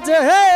Hey!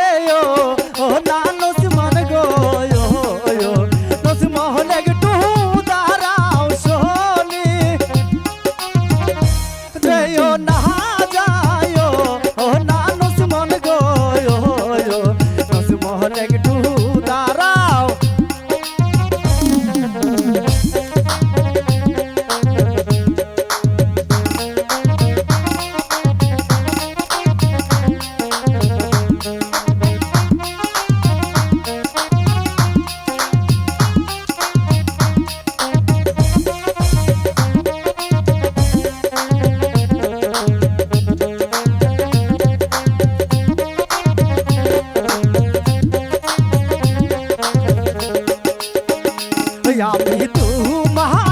हूँ महा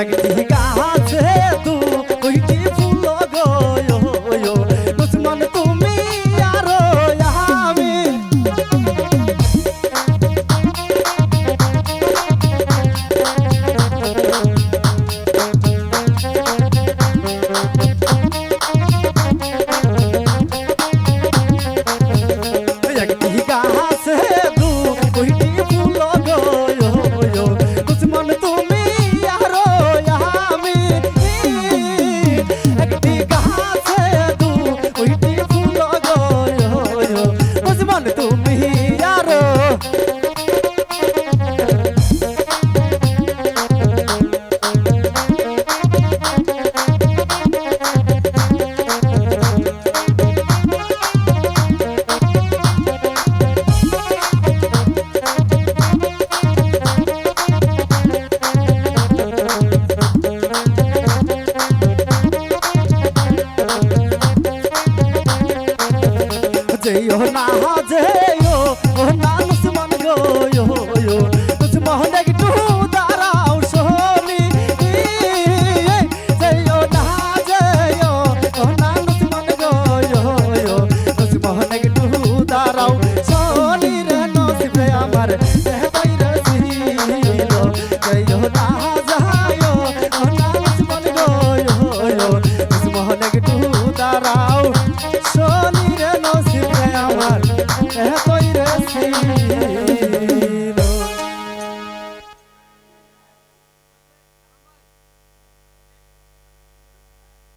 একটি যেও না, যেও। ও না, মুসলমান গো দুশ্মন একটু দাঁড়াও, শোনি। যেও না, যেও। ও না, মুসলমান গো দুশ্মন একটু দাঁড়াও, শোনি রে নসিবে আমার। বাইরে ছিল যেও না, যাও। ও না, মুসলমান গো দুশ্মন একটু দাঁড়াও। É retorno.